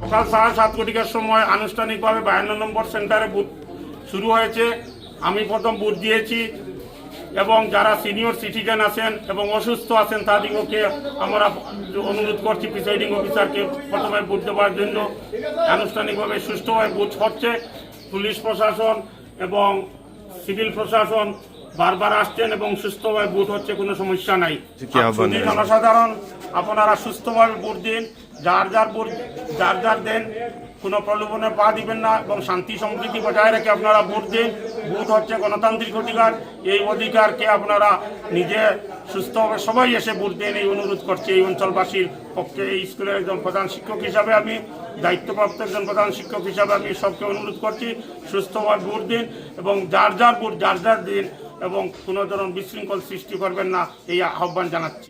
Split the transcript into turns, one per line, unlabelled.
সকাল সাড়ে সাত কোটিকার সময় আনুষ্ঠানিকভাবে বায়ান্ন নম্বর সেন্টারে বুথ শুরু হয়েছে। আমি প্রথম বুথ দিয়েছি এবং যারা সিনিয়র সিটিজেন আছেন এবং অসুস্থ আছেন তাদেরকে আমরা অনুরোধ করছি প্রিসাইডিং অফিসারকে প্রথমে বুথ দেওয়ার জন্য। আনুষ্ঠানিকভাবে সুষ্ঠুভাবে বুথ হচ্ছে। পুলিশ প্রশাসন এবং সিভিল প্রশাসন বারবার আসছেন এবং সুস্থভাবে বুথ হচ্ছে কোনো সমস্যা নাই? জনসাধারণ আপনারা সুস্থভাবে ভোট দিন। যার যার যার যার দেন, কোনো প্রলোভনে পা দিবেন না এবং শান্তি সম্প্রীতি বজায় রেখে আপনারা ভোট দিন। ভোট হচ্ছে গণতান্ত্রিক অধিকার। এই অধিকারকে আপনারা নিজে সুস্থভাবে সবাই এসে ভোট দিন এই অনুরোধ করছে এই অঞ্চলবাসীর পক্ষে। এই স্কুলের একজন প্রধান শিক্ষক হিসাবে আমি, দায়িত্বপ্রাপ্ত একজন প্রধান শিক্ষক হিসাবে আমি সবকে অনুরোধ করছি, সুস্থভাবে ভোট দিন এবং যার যার ভোট, যার যার দিন এবং কোনো ধরনের বিশৃঙ্খল সৃষ্টি করবেন না, এই আহ্বান জানাচ্ছি।